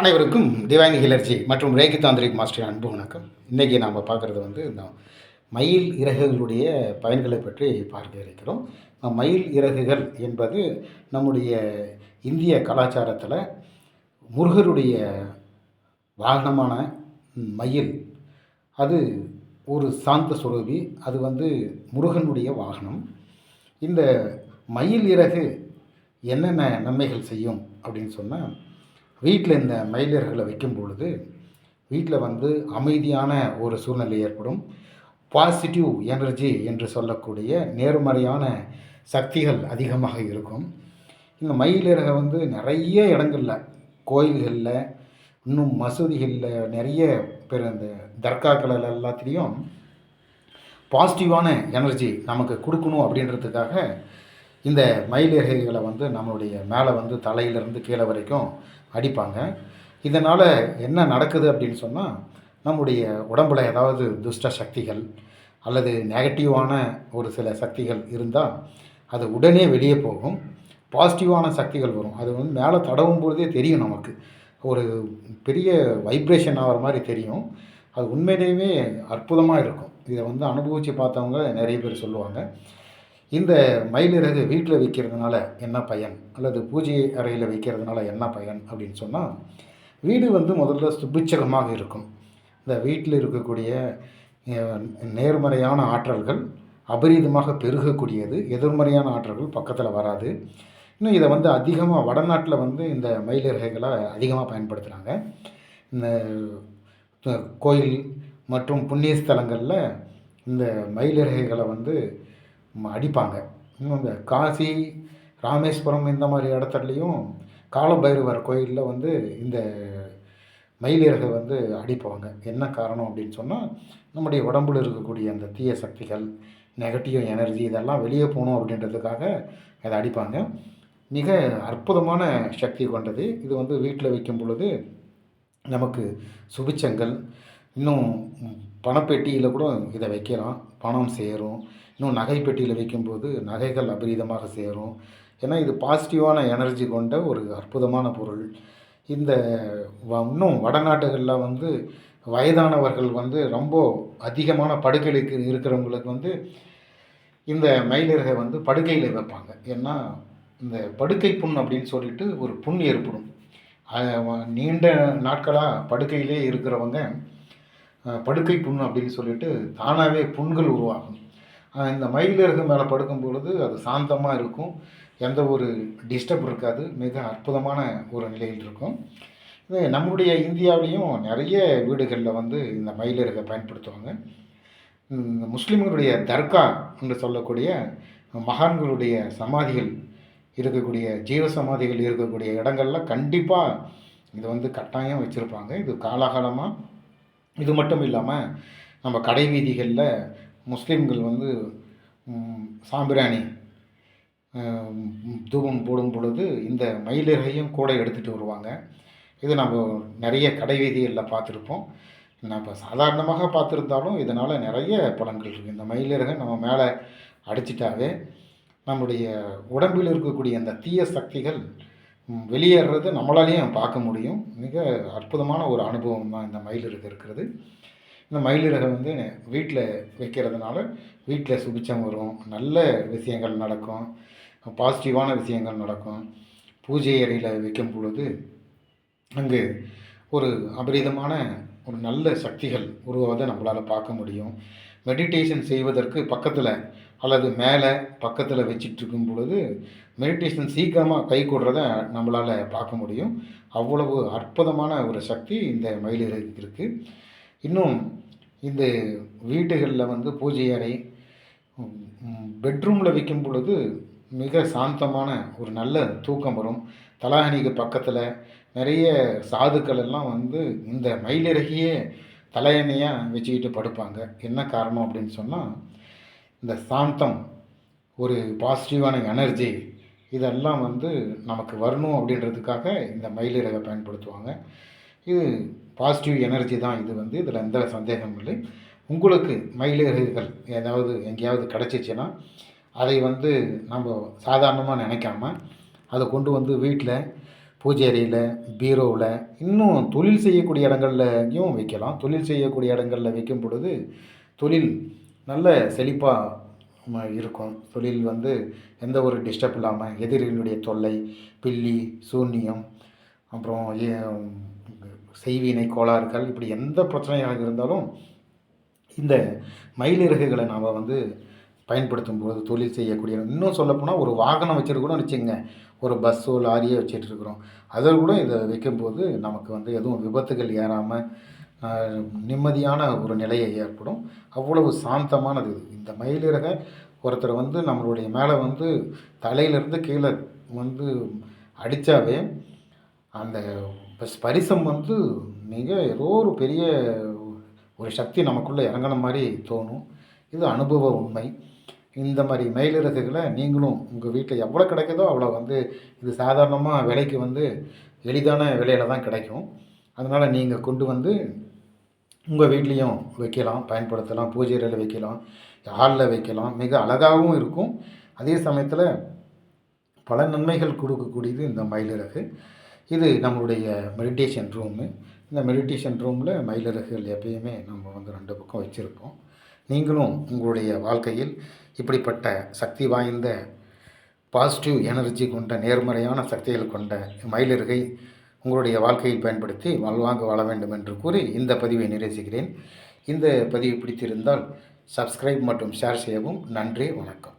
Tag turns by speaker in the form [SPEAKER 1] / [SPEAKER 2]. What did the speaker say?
[SPEAKER 1] அனைவருக்கும் டிவைன் ஹிலர்ஜி மற்றும் reiki tantric master அன்பு வணக்கம். இன்றைக்கி நாம் பார்க்குறது வந்து இந்த மயில் இறகுகளுடைய பயன்களை பற்றி பார்க்க இருக்கிறோம். மயில் இறகுகள் என்பது நம்முடைய இந்திய கலாச்சாரத்தில் முருகருடைய வாகனமான மயில். அது ஒரு சாந்த சுரூபி அது வந்து முருகனுடைய வாகனம். இந்த மயில் இறகு என்னென்ன நன்மைகள் செய்யும் அப்படின்னு சொன்னால் வீட்டில் இந்த மயிலர்களை வைக்கும் பொழுது வீட்டில் வந்து அமைதியான ஒரு சூழ்நிலை ஏற்படும். பாசிட்டிவ் எனர்ஜி என்று சொல்லக்கூடிய நேர்மறையான சக்திகள் அதிகமாக இருக்கும். இந்த மயிலிறகை வந்து நிறைய இடங்களில் கோயில்களில் இன்னும் மசூதிகளில் நிறைய பேர் அந்த தர்காக்கள் எல்லாத்துலேயும் பாசிட்டிவான எனர்ஜி நமக்கு கொடுக்கணும் அப்படின்றதுக்காக இந்த மயிலிறகுகளை வந்து நம்மளுடைய மேலே வந்து தலையிலேருந்து கீழே வரைக்கும் அடிப்பாங்க. இதனால் என்ன நடக்குது அப்படின்னு சொன்னால் நம்முடைய உடம்பில் ஏதாவது துஷ்ட சக்திகள் அல்லது நெகட்டிவான ஒரு சில சக்திகள் இருந்தால் அது உடனே வெளியே போகும். பாசிட்டிவான சக்திகள் வரும். அது வந்து மேலே தடவும் பொழுதே தெரியும் நமக்கு. ஒரு பெரிய வைப்ரேஷன் ஆகிற மாதிரி தெரியும். அது உண்மையிலேயுமே அற்புதமாக இருக்கும். இதை வந்து அனுபவித்து பார்த்தவங்க நிறைய பேர் சொல்லுவாங்க. இந்த மயிலிறகு வீட்டில் வைக்கிறதுனால என்ன பயன்? அல்லது பூஜை அறையில் வைக்கிறதுனால என்ன பயன் அப்படின்னு சொன்னால் வீடு வந்து முதல்ல சுபிச்சகமாக இருக்கும். இந்த வீட்டில் இருக்கக்கூடிய நேர்மறையான ஆற்றல்கள் அபரீதமாக பெருகக்கூடியது. எதிர்மறையான ஆற்றல்கள் பக்கத்தில் வராது. இன்னும் இதை வந்து அதிகமாக வடநாட்டில் வந்து இந்த மயிலிறகைகளை அதிகமாக பயன்படுத்துகிறாங்க இந்த கோயில் மற்றும் புண்ணிய ஸ்தலங்களில் இந்த மயிலிறகைகளை வந்து அடிப்பாங்க. இந்த காசி ராமேஸ்வரம் இந்த மாதிரி இடத்துலையும் காலபைரவர் கோயிலில் வந்து இந்த மயிலிறகை வந்து அடிப்பாங்க. என்ன காரணம் அப்படின்னு சொன்னால் நம்முடைய உடம்புல இருக்கக்கூடிய அந்த தீய சக்திகள் நெகட்டிவ் எனர்ஜி இதெல்லாம் வெளியே போகணும் அப்படின்றதுக்காக அதை அடிப்பாங்க. மிக அற்புதமான சக்தி கொண்டது. இது வந்து வீட்டில் வைக்கும் பொழுது நமக்கு சுபிச்சங்கள் இன்னும் பணப்பெட்டியில் கூட இதை வைக்கலாம். பணம் சேரும். இன்னும் நகைப்பெட்டியில் வைக்கும்போது நகைகள் அபரீதமாக சேரும். ஏன்னா இது பாசிட்டிவான எனர்ஜி கொண்ட ஒரு அற்புதமான பொருள். இந்த வ- இன்னும் வடநாட்டுகளில் வந்து வயதானவர்கள் வந்து ரொம்ப அதிகமான படுக்கைகளுக்கு இருக்கிறவங்களுக்கு வந்து இந்த மயிலிறகை வந்து படுக்கையில் வைப்பாங்க. ஏன்னா இந்த படுக்கை புண் அப்படின்னு சொல்லிட்டு ஒரு புண் ஏற்படும். நீண்ட நாட்களாக படுக்கையிலே இருக்கிறவங்க படுக்கை புண் அப்படின்னு சொல்லிட்டு தானாகவே புண்கள் உருவாகும். இந்த மயிலிறகு மேலே படுக்கும் பொழுது அது சாந்தமாக இருக்கும். எந்த ஒரு டிஸ்டர்ப் இருக்காது. மிக அற்புதமான ஒரு நிலையில் இருக்கும். இது நம்முடைய இந்தியாவிலையும் நிறைய வீடுகளில் வந்து இந்த மயிலிறகை பயன்படுத்துவாங்க. இந்த முஸ்லீம்களுடைய தர்கா என்று சொல்லக்கூடிய மகான்களுடைய சமாதிகள் இருக்கக்கூடிய ஜீவ சமாதிகள் இருக்கக்கூடிய இடங்கள்லாம் கண்டிப்பாக இது வந்து கட்டாயம் வச்சுருப்பாங்க. இது காலாகாலமாக இது மட்டும் இல்லாமல் நம்ம கடை வீதிகளில் முஸ்லீம்கள் வந்து சாம்பிராணி தூபம் போடும் பொழுது இந்த மயிலிறகையும் கூட எடுத்துகிட்டு வருவாங்க. இது நம்ம நிறைய கடை வீதிகளில் பார்த்துருப்போம். நம்ம சாதாரணமாக பார்த்துருந்தாலும் இதனால் நிறைய பலன்கள் இருக்குது இந்த மயிலிறகை நம்ம மேலே அடிச்சிட்டாவே நம்முடைய உடம்பில் இருக்கக்கூடிய அந்த தீய சக்திகள் வெளியேறது நம்மளாலேயும் பார்க்க முடியும். மிக அற்புதமான ஒரு அனுபவம் தான் இந்த மயிலிறகு இருக்கிறது. இந்த மயிலிறகை வந்து வீட்டில் வைக்கிறதுனால வீட்டில் சுபிச்சம் வரும். நல்ல விஷயங்கள் நடக்கும். பாசிட்டிவான விஷயங்கள் நடக்கும். பூஜை அறையில் வைக்கும் பொழுது அங்கு ஒரு அபரிதமான ஒரு நல்ல சக்திகள் உருவாவதை நம்மளால் பார்க்க முடியும். மெடிடேஷன் செய்வதற்கு பக்கத்தில் அல்லது மேலே பக்கத்தில் வச்சிட்ருக்கும் பொழுது மெடிடேஷன் சீக்கிரமாக கை கூடுறத நம்மளால் பார்க்க முடியும். அவ்வளவு அற்புதமான ஒரு சக்தி இந்த மயிலிறகு இருக்குது இன்னும் இந்த வீடுகளில் வந்து பூஜை அறை பெட்ரூமில் வைக்கும் பொழுது மிக சாந்தமான ஒரு நல்ல தூக்கம் வரும். தலாகணிக்கு பக்கத்தில் நிறைய சாதுக்கள் எல்லாம் வந்து இந்த மயிலிறகியே தலையணையாக வச்சுக்கிட்டு படுப்பாங்க. என்ன காரணம் அப்படின்னு சொன்னால் இந்த சாந்தம் ஒரு பாசிட்டிவான எனர்ஜி இதெல்லாம் வந்து நமக்கு வரணும் அப்படின்றதுக்காக இந்த மயிலிறகை பயன்படுத்துவாங்க. இது பாசிட்டிவ் எனர்ஜி தான் இது வந்து இதில் எந்த சந்தேகமும் இல்லை. உங்களுக்கு மயிலிறகுகள் ஏதாவது எங்கேயாவது கிடச்சிச்சின்னா அதை வந்து நம்ம சாதாரணமாக நினைக்காம அதை கொண்டு வந்து வீட்டில் பூஜை அறையில் பீரோவில் இன்னும் தொழில் செய்யக்கூடிய இடங்கள்லையும் வைக்கலாம். தொழில் செய்யக்கூடிய இடங்களில் வைக்கும் பொழுது தொழில் நல்ல செழிப்பாக இருக்கும். தொழில் வந்து எந்த ஒரு டிஸ்டர்ப் இல்லாமல் எதிரிகளுடைய தொல்லை பில்லி சூன்யம் அப்புறம் ஏ- செய்வினை கோளாறுகள் இப்படி எந்த பிரச்சனையாக இருந்தாலும் இந்த மயிலிறகுகளை நாம் வந்து பயன்படுத்தும் போது தொழில் செய்யக்கூடிய இன்னும் சொல்லப்போனால் ஒரு வாகனம் வச்சுருக்கணும் வச்சுங்க ஒரு பஸ்ஸோ லாரியோ வச்சுட்டு இருக்கிறோம். அதில் கூட இதை வைக்கும்போது நமக்கு வந்து எதுவும் விபத்துகள் ஏறாமல் நிம்மதியான ஒரு நிலையை ஏற்படும். அவ்வளவு சாந்தமானது இது. இந்த மயிலிறகை ஒருத்தர் வந்து நம்மளுடைய மேலே வந்து தலையிலிருந்து கீழே வந்து அடித்தாவே அந்த ஸ்பரிசம் வந்து மிக ஏதோ ஒரு பெரிய ஒரு சக்தி நமக்குள்ளே இறங்கின மாதிரி தோணும். இது அனுபவ உண்மை. இந்த மாதிரி மயிலிறகுகளை நீங்களும் உங்கள் வீட்டில் எவ்வளோ கிடைக்குதோ அவ்வளோ வந்து இது சாதாரணமாக விலைக்கு வந்து எளிதான விலையில தான் கிடைக்கும். அதனால் நீங்கள் கொண்டு வந்து உங்கள் வீட்லேயும் வைக்கலாம் பயன்படுத்தலாம் பூஜை அறையில் வைக்கலாம் ஹாலில் வைக்கலாம். மிக அழகாகவும் இருக்கும். அதே சமயத்தில் பல நன்மைகள் கொடுக்கக்கூடியது இந்த மயிலிறகு. இது நம்மளுடைய மெடிடேஷன் ரூமு இந்த மெடிடேஷன் ரூமில் மயிலிறகுகள் எப்பயுமே நம்ம வந்து ரெண்டு பக்கம் வச்சுருப்போம். நீங்களும் உங்களுடைய வாழ்க்கையில் இப்படிப்பட்ட சக்தி வாய்ந்த பாசிட்டிவ் எனர்ஜி கொண்ட நேர்மறையான சக்திகள் கொண்ட மயிலிறகை உங்களுடைய வாழ்க்கையில் பயன்படுத்தி வாழ்வாங்க வாழ வேண்டும் என்று கூறி இந்த பதிவை நிறைவேற்றுகிறேன் இந்த பதிவு பிடித்திருந்தால் சப்ஸ்கிரைப் மற்றும் ஷேர் செய்யவும் நன்றி வணக்கம்.